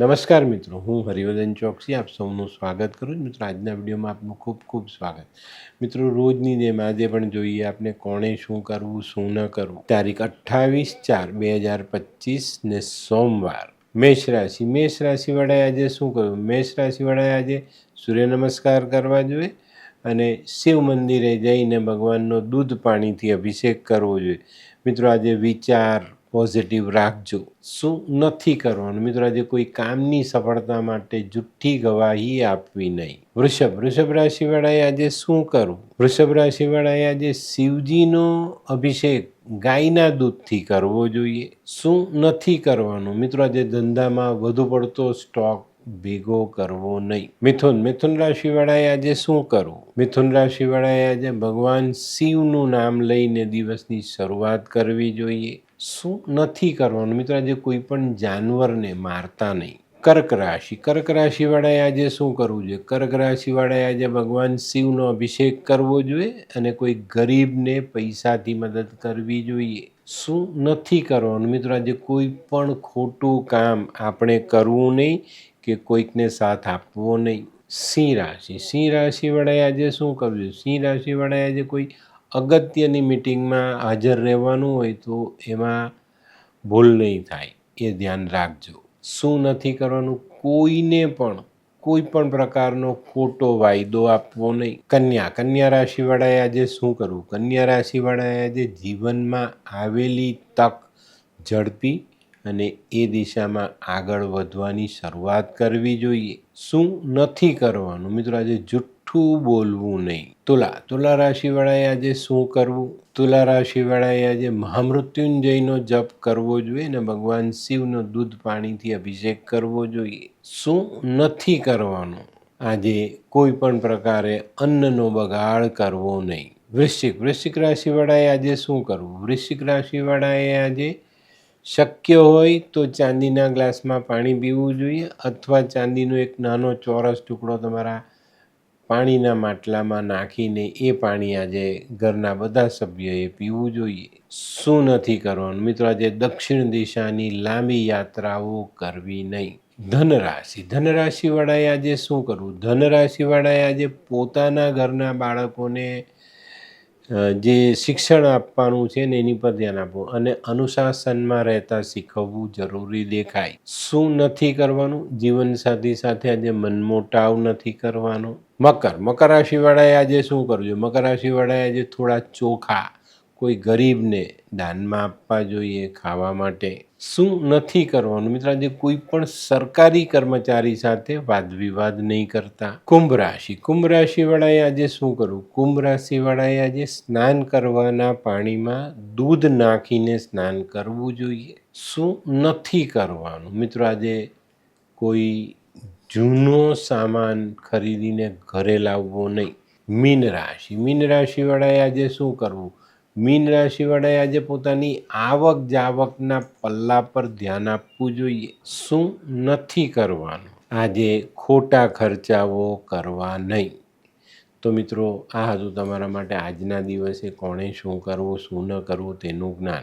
નમસ્કાર મિત્રો, હું હરિવર્ધન ચોકસી, આપ સૌનું સ્વાગત કરું છું. મિત્રો, આજના વિડીયોમાં આપનું ખૂબ ખૂબ સ્વાગત. મિત્રો, રોજની જેમ આજે પણ જોઈએ આપણે કોણે શું કરવું, શું ન કરવું. તારીખ અઠ્ઠાવીસ ચાર બે હજાર પચીસ ને સોમવાર. મેષ રાશિ. મેષ રાશિવાળાએ આજે શું કરવું મેષ રાશિવાળાએ આજે સૂર્ય નમસ્કાર કરવા જોઈએ અને શિવ મંદિરે જઈને ભગવાનનો દૂધ પાણીથી અભિષેક કરવો જોઈએ. મિત્રો, આજે વિચાર પોઝિટિવ રાખજો. શું નથી કરવાનું? મિત્રો, આજે કોઈ કામની સફળતા માટે જુઠ્ઠી ગવાહી આપવી નહીં. વૃષભ વૃષભ રાશિવાળાએ આજે શું કરવું? વૃષભ રાશિવાળાએ આજે શિવજીનો અભિષેક ગાયના દૂધથી કરવો જોઈએ. શું નથી કરવાનું? મિત્રો, આજે ધંધામાં વધુ પડતો સ્ટોક ભેગો કરવો નહીં. મિથુન મિથુન રાશિવાળાએ આજે શું કરવું? મિથુન રાશિવાળાએ આજે ભગવાન શિવનું નામ લઈને દિવસની શરૂઆત કરવી જોઈએ. શું નથી કરવાનું? મિત્રો, આજે કોઈ પણ જાનવરને મારતા નહીં. કર્ક રાશિ, કર્ક રાશિવાળાએ આજે શું કરવું જોઈએ? કર્ક રાશિવાળાએ આજે ભગવાન શિવનો અભિષેક કરવો જોઈએ અને કોઈ ગરીબને પૈસાથી મદદ કરવી જોઈએ. શું નથી કરવાનું? મિત્રો, આજે કોઈ પણ ખોટું કામ આપણે કરવું નહીં કે કોઈકને સાથ આપવો નહીં. સિંહ રાશિ. સિંહ રાશિવાળાએ આજે શું કરવું સિંહ રાશિવાળાએ આજે કોઈ અગત્યની મિટિંગમાં હાજર રહેવાનું હોય તો એમાં ભૂલ નહીં થાય. એ ધ્યાન રાખજો. શું નથી કરવાનું? કોઈને પણ કોઈ પણ પ્રકારનો ખોટો વાયદો આપવો નહીં. કન્યા કન્યા રાશિવાળાએ આજે શું કરવું? કન્યા રાશિવાળાએ આજે જીવનમાં આવેલી તક ઝડપી અને એ દિશામાં આગળ વધવાની શરૂઆત કરવી જોઈએ. શું નથી કરવાનું? મિત્રો, આજે જુઠ્ઠું બોલવું નહીં. તુલા તુલા રાશિવાળાએ આજે શું કરવું? તુલા રાશિવાળાએ આજે મહામૃત્યુંજયનો જપ કરવો જોઈએ અને ભગવાન શિવનો દૂધ પાણીથી અભિષેક કરવો જોઈએ. શું નથી કરવાનું? આજે કોઈ પણ પ્રકારે અન્નનો બગાડ કરવો નહીં. વૃશ્ચિક વૃશ્ચિક રાશિવાળાએ આજે શું કરવું? વૃશ્ચિક રાશિવાળાએ આજે શક્ય હોય તો ચાંદીના ગ્લાસમાં પાણી પીવું જોઈએ અથવા ચાંદીનો એક નાનો ચોરસ ટુકડો તમારા પાણીના માટલામાં નાખીને એ પાણી આજે ઘરના બધા સભ્યોએ પીવું જોઈએ. શું નથી કરવાનું? મિત્રો, આજે દક્ષિણ દિશાની લાંબી યાત્રાઓ કરવી નહીં. ધનરાશિ. ધનરાશિવાળાએ આજે શું કરવું? ધનરાશિવાળાએ આજે પોતાના ઘરના બાળકોને જે શિક્ષણ આપવાનું છે ને એની પર ધ્યાન આપવું અને અનુશાસનમાં રહેતા શીખવવું જરૂરી દેખાય. શું નથી કરવાનું? જીવનસાથી સાથે આજે મનમોટાવ નથી કરવાનો. મકર. મકર રાશિવાળાએ આજે શું કરવું જોઈએ? મકર રાશિવાળાએ આજે થોડા ચોખા, કોઈ ગરીબને દાનમાં આપવા જોઈએ ખાવા માટે. શું નથી કરવાનું? મિત્રો, આજે કોઈ પણ સરકારી કર્મચારી સાથે વાદ વિવાદ નહીં કરતા. કુંભ રાશિ. કુંભ રાશિવાળાએ આજે શું કરવું? કુંભ રાશિવાળાએ આજે સ્નાન કરવાના પાણીમાં દૂધ નાખીને સ્નાન કરવું જોઈએ. શું નથી કરવાનું? મિત્રો, આજે કોઈ જૂનો સામાન ખરીદીને ઘરે લાવવો નહીં. મીન રાશિ. મીન રાશિવાળાએ આજે શું કરવું? મીન રાશિવાળાએ આજે પોતાની આવક જાવકના પલ્લા પર ધ્યાન આપવું જોઈએ. શું નથી કરવાનું? આજે ખોટા ખર્ચાઓ કરવા નહીં. તો મિત્રો, આ હતું તમારા માટે આજના દિવસે કોણે શું કરવું, શું ન કરવું તેનું જ્ઞાન.